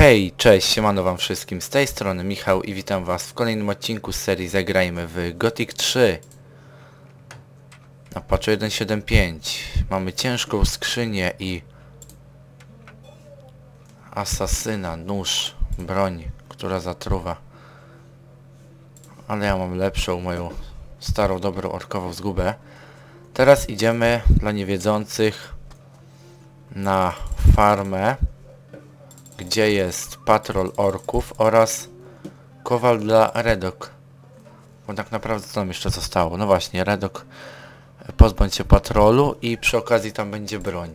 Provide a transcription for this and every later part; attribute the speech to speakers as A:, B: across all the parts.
A: Hej, cześć, siemano wam wszystkim, z tej strony Michał i witam was w kolejnym odcinku z serii Zagrajmy w Gothic 3 Na patchu 1.7.5 mamy ciężką skrzynię i asasyna, nóż, broń, która zatruwa. Ale ja mam lepszą, moją starą, dobrą orkową zgubę. Teraz idziemy, dla niewiedzących, na farmę gdzie jest patrol orków oraz kowal dla Redok. Bo tak naprawdę co nam jeszcze zostało? No właśnie, Redok pozbądź się patrolu i przy okazji tam będzie broń.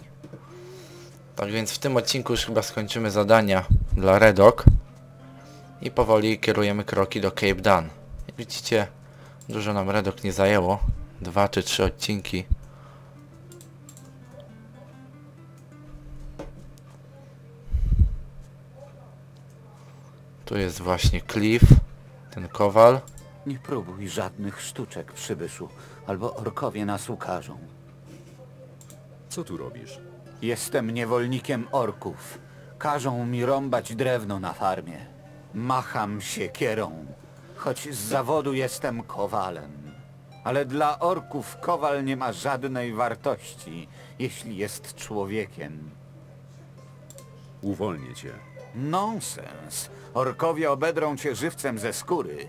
A: Tak więc w tym odcinku już chyba skończymy zadania dla Redok i powoli kierujemy kroki do Cape Dan. Jak widzicie, dużo nam Redok nie zajęło. Dwa czy trzy odcinki. Tu jest właśnie Cliff, ten kowal.
B: Nie próbuj żadnych sztuczek, przybyszu, albo orkowie nas ukażą.
C: Co tu robisz?
B: Jestem niewolnikiem orków. Każą mi rąbać drewno na farmie. Macham siekierą, choć z zawodu jestem kowalem. Ale dla orków kowal nie ma żadnej wartości, jeśli jest człowiekiem.
C: Uwolnię cię.
B: Nonsens. Orkowie obedrą cię żywcem ze skóry.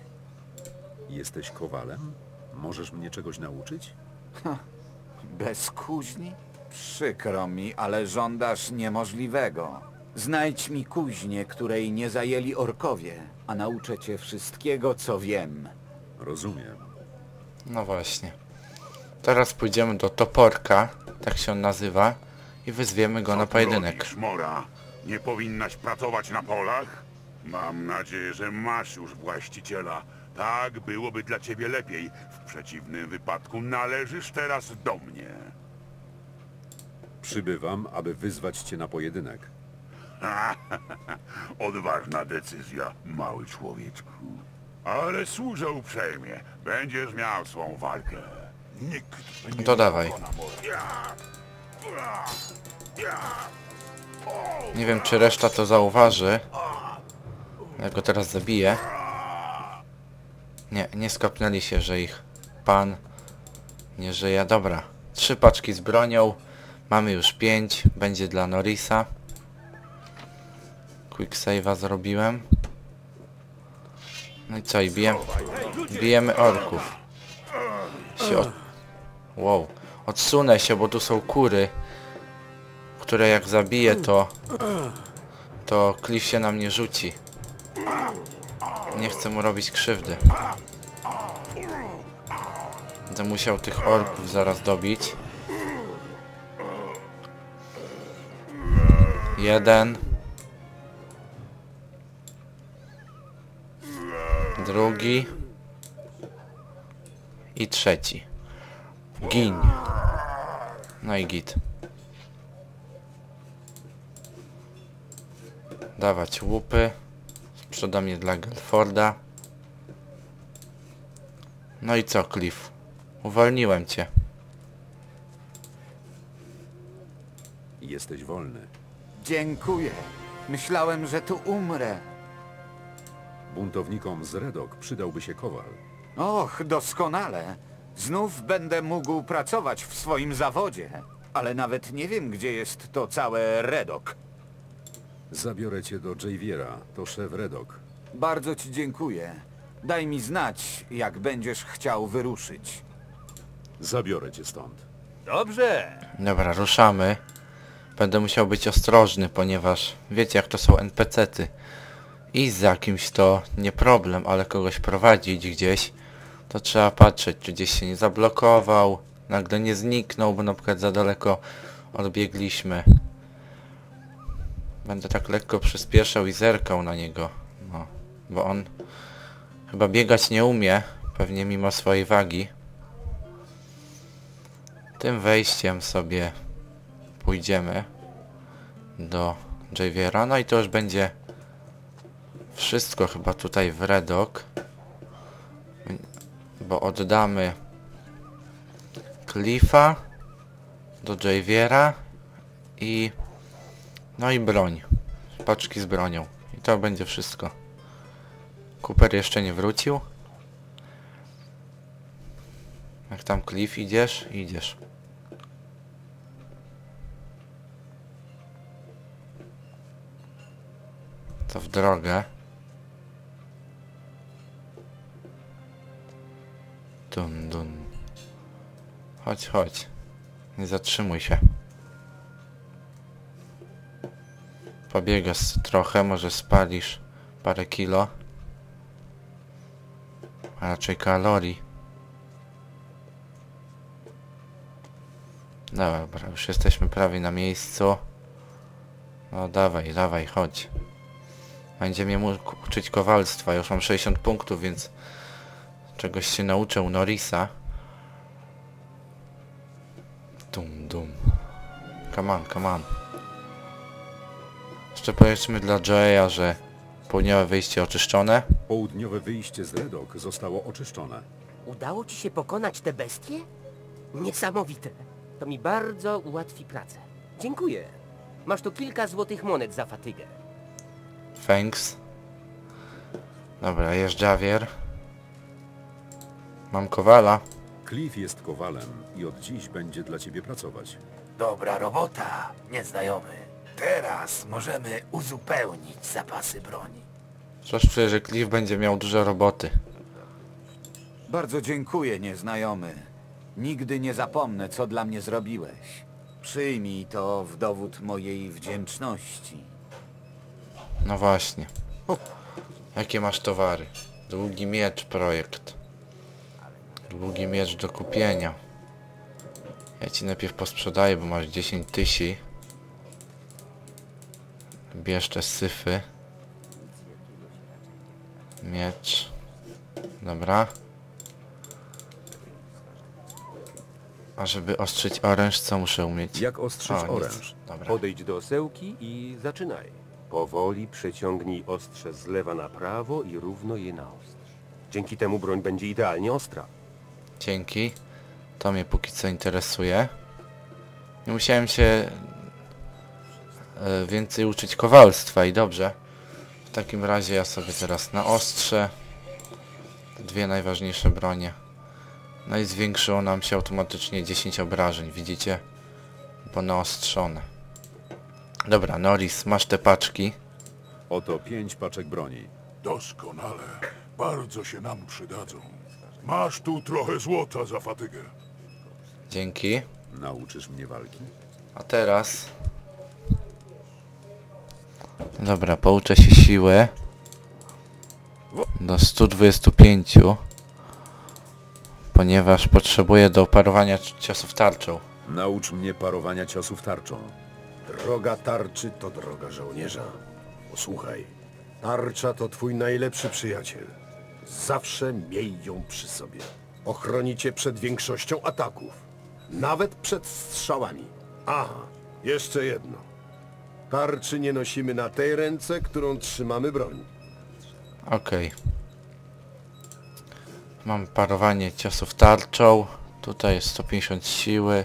C: Jesteś kowalem? Możesz mnie czegoś nauczyć?
B: Bez kuźni? Przykro mi, ale żądasz niemożliwego. Znajdź mi kuźnię, której nie zajęli orkowie, a nauczę cię wszystkiego, co wiem.
C: Rozumiem.
A: No właśnie. Teraz pójdziemy do Toporka, tak się on nazywa, i wyzwiemy go
D: Co
A: na pojedynek.
D: robisz, Mora? Nie powinnaś pracować na polach? Mam nadzieję, że masz już właściciela. Tak byłoby dla ciebie lepiej. W przeciwnym wypadku należysz teraz do mnie.
C: Przybywam, aby wyzwać cię na pojedynek.
D: Odważna decyzja, mały człowieczku. Ale służę uprzejmie. Będziesz miał swą walkę. Nikt nie
A: To dawaj.
D: Ja! Ja! Ja!
A: Nie wiem czy reszta to zauważy. Ja go teraz zabiję. Nie, nie skapnęli się, że ich pan nie żyje. Dobra. Trzy paczki z bronią. Mamy już pięć. Będzie dla Norisa. Quick save'a zrobiłem. No i co? I bijemy, bijemy orków. Się od... Wow. Odsunę się, bo tu są kury. Które jak zabiję to... To Cliff się na mnie rzuci. Nie chcę mu robić krzywdy. Będę musiał tych orków zaraz dobić. Jeden. Drugi. I trzeci. Gin. No i git. Dawać łupy. Sprzeda mnie dla Gelforda. No i co, Cliff? Uwolniłem cię.
C: Jesteś wolny.
B: Dziękuję. Myślałem, że tu umrę.
C: Buntownikom z Redok przydałby się kowal.
B: Och, doskonale. Znów będę mógł pracować w swoim zawodzie. Ale nawet nie wiem, gdzie jest to całe Redok.
C: Zabiorę cię do Javiera, to szef Redok.
B: Bardzo ci dziękuję. Daj mi znać, jak będziesz chciał wyruszyć.
C: Zabiorę cię stąd.
B: Dobrze.
A: Dobra, ruszamy. Będę musiał być ostrożny, ponieważ wiecie jak to są NPC-ty. I za kimś to nie problem, ale kogoś prowadzić gdzieś, to trzeba patrzeć, czy gdzieś się nie zablokował, nagle nie zniknął, bo na przykład za daleko odbiegliśmy. Będę tak lekko przyspieszał i zerkał na niego. No, bo on chyba biegać nie umie, pewnie mimo swojej wagi. Tym wejściem sobie pójdziemy do Javiera. No i to już będzie wszystko chyba tutaj w Redok. Bo oddamy Cliffa do Javiera i no i broń. Paczki z bronią. I to będzie wszystko. Cooper jeszcze nie wrócił. Jak tam Cliff idziesz? Idziesz. To w drogę. Dun dun. Chodź, chodź. Nie zatrzymuj się. Pobiegasz trochę, może spalisz parę kilo. A raczej kalorii. Dobra, już jesteśmy prawie na miejscu. No dawaj, dawaj, chodź. Będzie mnie mógł uczyć kowalstwa. Już mam 60 punktów, więc czegoś się nauczę u Norisa. Dum dum. Come on, come on. Jeszcze powiedzmy dla Joeya, że południowe wyjście oczyszczone.
C: Południowe wyjście z Redok zostało oczyszczone.
E: Udało ci się pokonać te bestie? Niesamowite. To mi bardzo ułatwi pracę. Dziękuję. Masz tu kilka złotych monet za fatygę.
A: Thanks. Dobra, jest Javier. Mam kowala.
C: Cliff jest kowalem i od dziś będzie dla ciebie pracować.
F: Dobra robota, nieznajomy. Teraz możemy uzupełnić zapasy broni.
A: Coś czuję, że Cliff będzie miał dużo roboty.
B: Bardzo dziękuję, nieznajomy. Nigdy nie zapomnę, co dla mnie zrobiłeś. Przyjmij to w dowód mojej wdzięczności.
A: No właśnie. Jakie masz towary? Długi miecz projekt. Długi miecz do kupienia. Ja ci najpierw posprzedaję, bo masz 10 tysięcy. Bierz te syfy. Miecz. Dobra. A żeby ostrzyć oręż, co muszę umieć?
C: Jak ostrzyć
A: O,
C: oręż?
A: Dobra.
G: Podejdź do osełki i zaczynaj. Powoli przeciągnij ostrze z lewa na prawo i równo je naostrz. Dzięki temu broń będzie idealnie ostra.
A: Dzięki. To mnie póki co interesuje. Nie musiałem się więcej uczyć kowalstwa i dobrze. W takim razie ja sobie teraz na ostrze dwie najważniejsze bronie. No i zwiększyło nam się automatycznie 10 obrażeń, widzicie? Bo naostrzone. Dobra, Norris, masz te paczki.
C: Oto pięć paczek broni.
D: Doskonale. Bardzo się nam przydadzą. Masz tu trochę złota za fatygę.
A: Dzięki.
C: Nauczysz mnie walki?
A: A teraz... Dobra, pouczę się siły. Do 125. Ponieważ potrzebuję do parowania ciosów tarczą.
C: Naucz mnie parowania ciosów tarczą.
H: Droga tarczy to droga żołnierza. Posłuchaj, tarcza to twój najlepszy przyjaciel. Zawsze miej ją przy sobie. Ochroni cię przed większością ataków. Nawet przed strzałami. Aha, jeszcze jedno. Tarczy nie nosimy na tej ręce, którą trzymamy broń.
A: Okej. Mam parowanie ciosów tarczą. Tutaj jest 150 siły.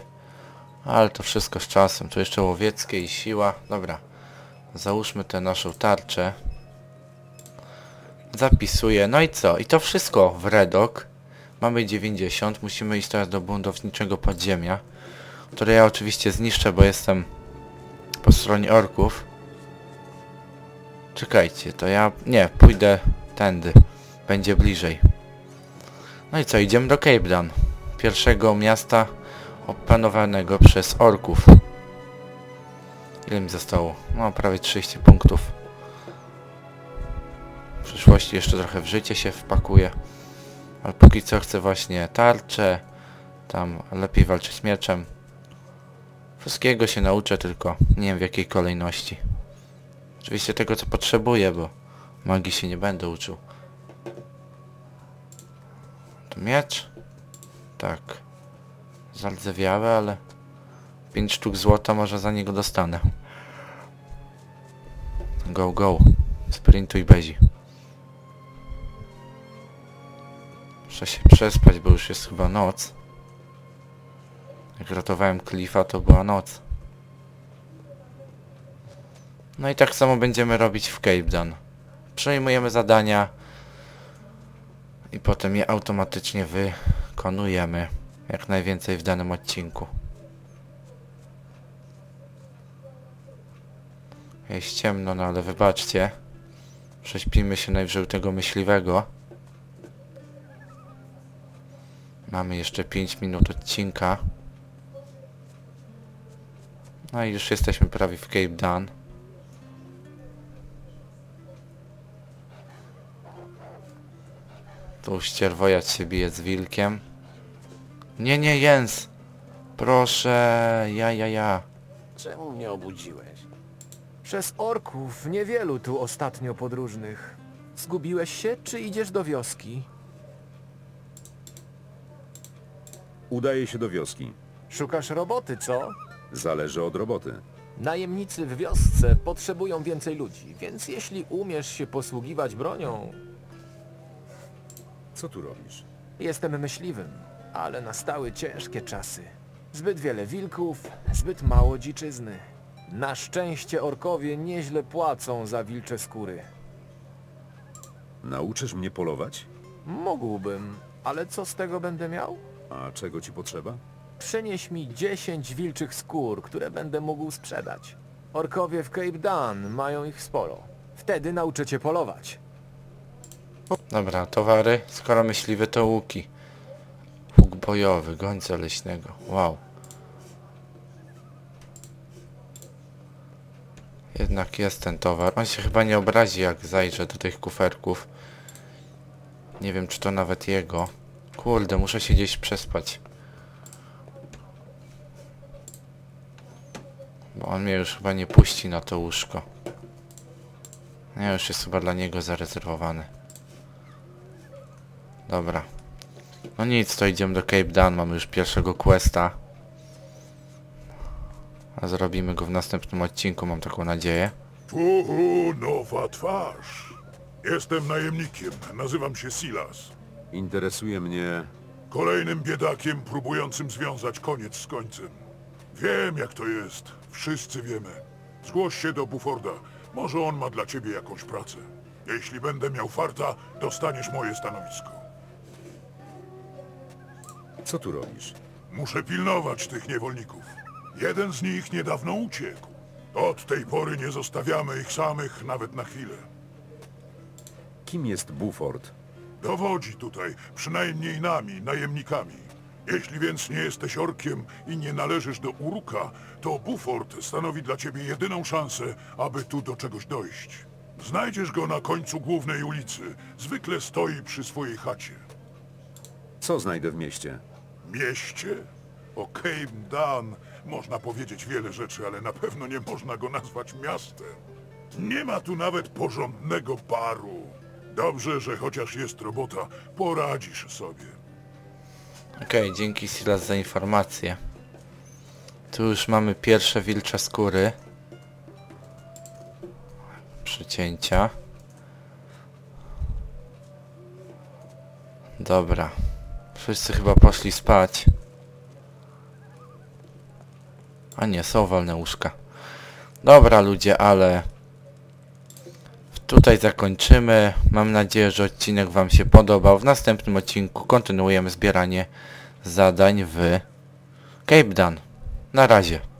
A: Ale to wszystko z czasem. Tu jeszcze łowieckie i siła. Dobra. Załóżmy tę naszą tarczę. Zapisuję. No i co? I to wszystko w Redok. Mamy 90. Musimy iść teraz do buntowniczego podziemia. Które ja oczywiście zniszczę, bo jestem stronie orków. Czekajcie, to ja... Nie, pójdę tędy. Będzie bliżej. No i co, idziemy do Cape Dan. Pierwszego miasta opanowanego przez orków. Ile mi zostało? No, prawie 30 punktów. W przyszłości jeszcze trochę w życie się wpakuje. Ale póki co chcę właśnie tarczę. Tam lepiej walczyć mieczem. Wszystkiego się nauczę, tylko nie wiem w jakiej kolejności. Oczywiście tego co potrzebuję, bo magii się nie będę uczył. To miecz? Tak. Zardzewiałe, ale 5 sztuk złota może za niego dostanę. Go, go. Sprintuj bezi. Muszę się przespać, bo już jest chyba noc. Jak ratowałem Cliffa, to była noc. No i tak samo będziemy robić w Cape Dan. Przejmujemy zadania i potem je automatycznie wykonujemy jak najwięcej w danym odcinku. Jest ciemno, no ale wybaczcie. Prześpimy się najwyżej tego myśliwego. Mamy jeszcze 5 minut odcinka. No i już jesteśmy prawie w Cape Dan. Tu ścierwojat się bije z wilkiem. Nie, nie, Jens! Proszę, ja, ja, ja.
F: Czemu mnie obudziłeś?
I: Przez orków niewielu tu ostatnio podróżnych. Zgubiłeś się, czy idziesz do wioski?
C: Udaje się do wioski.
I: Szukasz roboty, co?
C: Zależy od roboty.
I: Najemnicy w wiosce potrzebują więcej ludzi, więc jeśli umiesz się posługiwać bronią...
C: Co tu robisz?
I: Jestem myśliwym, ale nastały ciężkie czasy. Zbyt wiele wilków, zbyt mało dziczyzny. Na szczęście orkowie nieźle płacą za wilcze skóry.
C: Nauczysz mnie polować?
I: Mógłbym, ale co z tego będę miał?
C: A czego ci potrzeba?
I: Przynieś mi 10 wilczych skór, które będę mógł sprzedać. Orkowie w Cape Dan mają ich sporo. Wtedy nauczę cię polować.
A: Dobra, towary. Skoro myśliwy to łuki. Łuk bojowy, gońca leśnego. Wow. Jednak jest ten towar. On się chyba nie obrazi jak zajrzę do tych kuferków. Nie wiem czy to nawet jego. Kurde, muszę się gdzieś przespać. Bo on mnie już chyba nie puści na to łóżko. Nie, już jest chyba dla niego zarezerwowany. Dobra. No nic, to idziemy do Cape Dan. Mamy już pierwszego questa. A zrobimy go w następnym odcinku, mam taką nadzieję.
D: Uhu, nowa twarz. Jestem najemnikiem. Nazywam się Silas.
C: Interesuje mnie...
D: Kolejnym biedakiem próbującym związać koniec z końcem. Wiem jak to jest. Wszyscy wiemy. Zgłoś się do Buforda. Może on ma dla ciebie jakąś pracę. Jeśli będę miał farta, dostaniesz moje stanowisko.
C: Co tu robisz?
D: Muszę pilnować tych niewolników. Jeden z nich niedawno uciekł. Od tej pory nie zostawiamy ich samych nawet na chwilę.
C: Kim jest Buford?
D: Dowodzi tutaj, przynajmniej nami, najemnikami. Jeśli więc nie jesteś orkiem i nie należysz do Uruka, to Buford stanowi dla ciebie jedyną szansę, aby tu do czegoś dojść. Znajdziesz go na końcu głównej ulicy. Zwykle stoi przy swojej chacie.
C: Co znajdę w mieście?
D: Mieście? O Cape Dan można powiedzieć wiele rzeczy, ale na pewno nie można go nazwać miastem. Nie ma tu nawet porządnego baru. Dobrze, że chociaż jest robota, poradzisz sobie.
A: Okej, dzięki Silas za informację. Tu już mamy pierwsze wilcze skóry. Przycięcia. Dobra. Wszyscy chyba poszli spać. A nie, są wolne łóżka. Dobra ludzie, ale... Tutaj zakończymy. Mam nadzieję, że odcinek Wam się podobał. W następnym odcinku kontynuujemy zbieranie zadań w Cape Dan. Na razie.